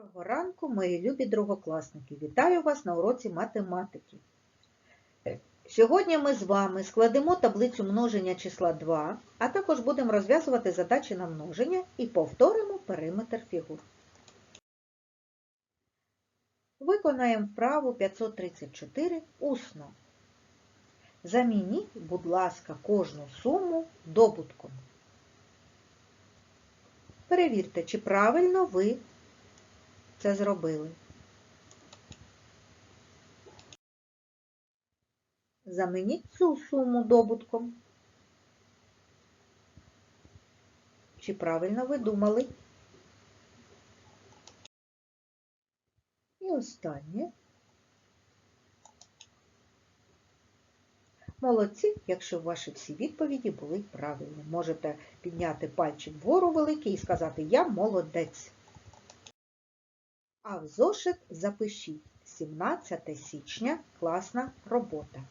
Доброго ранку, мої любі другокласники! Вітаю вас на уроці математики. Сьогодні ми з вами складемо таблицю множення числа 2, а також будемо розв'язувати задачі на множення і повторимо периметр фігур. Виконаємо вправу 534 усно. Замініть, будь ласка, кожну суму добутком. Перевірте, чи правильно ви це зробили. Замініть цю суму добутком. Чи правильно ви думали? І останнє. Молодці, якщо ваші всі відповіді були правильні. Можете підняти пальчик вгору великий і сказати «Я молодець». А в зошит запишіть 17 січня класна робота.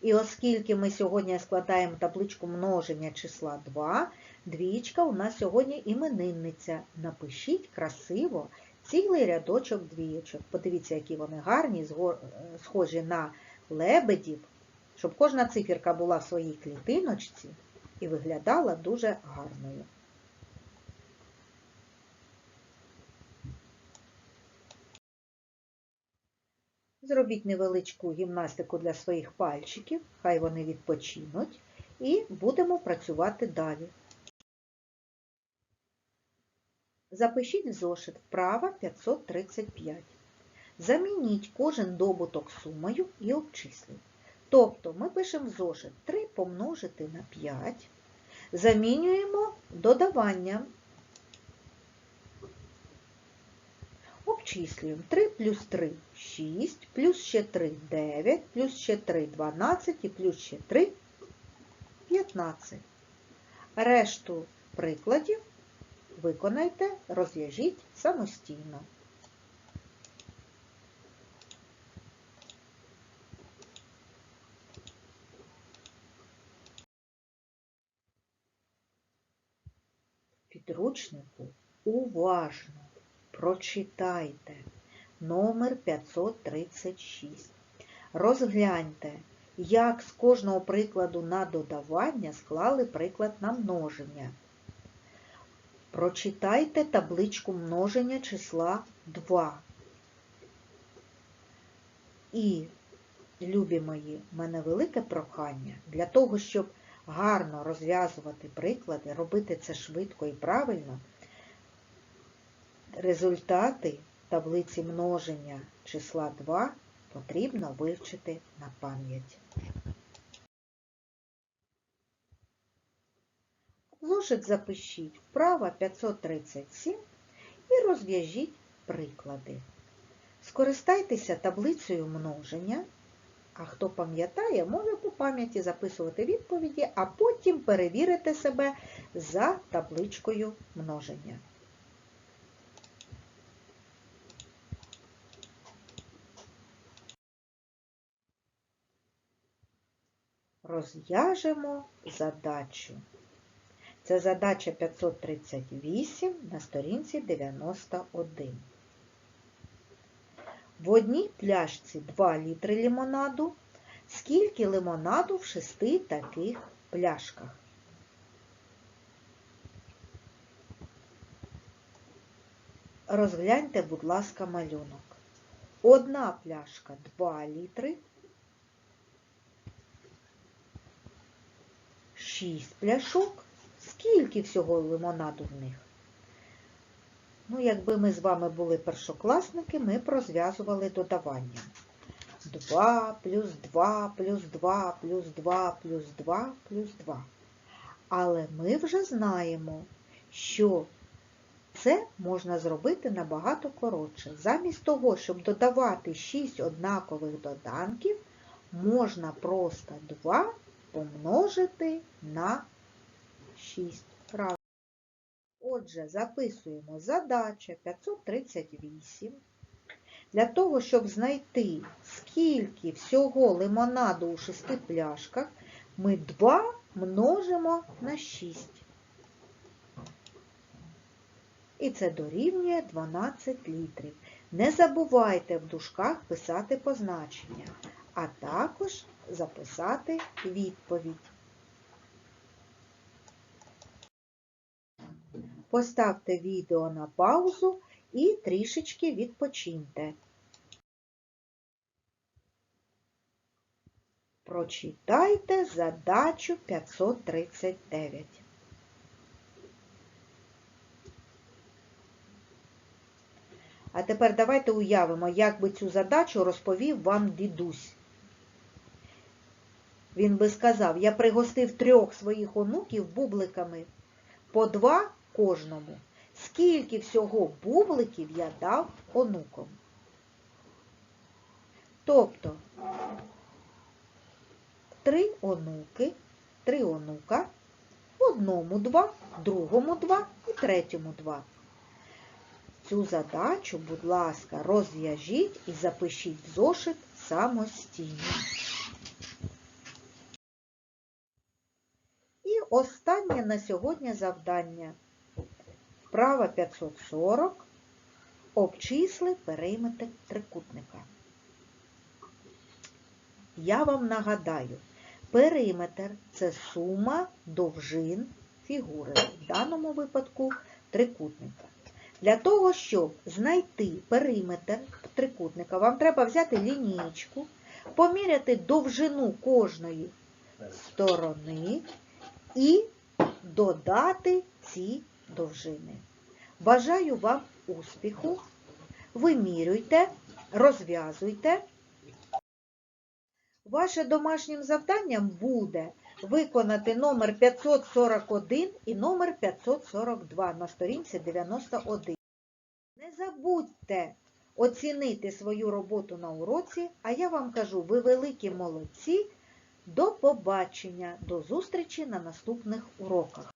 І оскільки ми сьогодні складаємо табличку множення числа 2, двічка у нас сьогодні іменинниця. Напишіть красиво цілий рядочок двієчок. Подивіться, які вони гарні, схожі на лебедів, щоб кожна циферка була в своїй клітиночці і виглядала дуже гарною. Зробіть невеличку гімнастику для своїх пальчиків, хай вони відпочинуть, і будемо працювати далі. Запишіть в зошит вправа 535. Замініть кожен добуток сумою і обчисліть. Тобто ми пишемо в зошит 3 помножити на 5, замінюємо додаванням Обчислюємо 3 плюс 3 6, плюс ще 3 9, плюс ще 3 12 і плюс ще 3 15. Решту прикладів виконайте, розв'яжіть самостійно. Підручнику уважно прочитайте номер 536. Розгляньте, як з кожного прикладу на додавання склали приклад на множення. Прочитайте табличку множення числа 2. І, любі мої, в мене велике прохання для того, щоб гарно розв'язувати приклади, робити це швидко і правильно. Результати таблиці множення числа 2 потрібно вивчити на пам'ять. Зошит запишіть вправо 537 і розв'яжіть приклади. Скористайтеся таблицею множення, а хто пам'ятає, може по пам'яті записувати відповіді, а потім перевірити себе за табличкою множення. Розв'яжемо задачу. Це задача 538 на сторінці 91. В одній пляшці 2 літри лимонаду. Скільки лимонаду в шести таких пляшках? Розгляньте, будь ласка, малюнок. Одна пляшка 2 літри, 6 пляшок. Скільки всього лимонаду в них? Ну, якби ми з вами були першокласники, ми б розв'язували додавання. 2 плюс 2 плюс 2 плюс 2 плюс 2 плюс 2. Але ми вже знаємо, що це можна зробити набагато коротше. Замість того, щоб додавати 6 однакових доданків, можна просто 2 помножити на 6. Правильно. Отже, записуємо задача 538. Для того, щоб знайти, скільки всього лимонаду у шести пляшках, ми 2 множимо на 6. і це дорівнює 12 літрів. Не забувайте в дужках писати позначення, а також записати відповідь. Поставте відео на паузу і трішечки відпочиньте. Прочитайте задачу 539. А тепер давайте уявимо, як би цю задачу розповів вам дідусь. Він би сказав, я пригостив трьох своїх онуків бубликами, по два кожному. Скільки всього бубликів я дав онукам? Тобто, три онуки, три онука, одному два, другому два і третьому два. Цю задачу, будь ласка, розв'яжіть і запишіть в зошит самостійно. І останнє на сьогодні завдання. Вправа 540. Обчисли периметр трикутника. Я вам нагадаю, периметр це сума довжин фігури, в даному випадку трикутника. Для того, щоб знайти периметр трикутника, вам треба взяти лінійку, поміряти довжину кожної сторони і додати ці довжини. Бажаю вам успіху. Вимірюйте, розв'язуйте. Ваше домашнім завданням буде виконати номер 541 і номер 542 на сторінці 91. Не забудьте оцінити свою роботу на уроці, а я вам кажу, ви великі молодці. До побачення, до зустрічі на наступних уроках.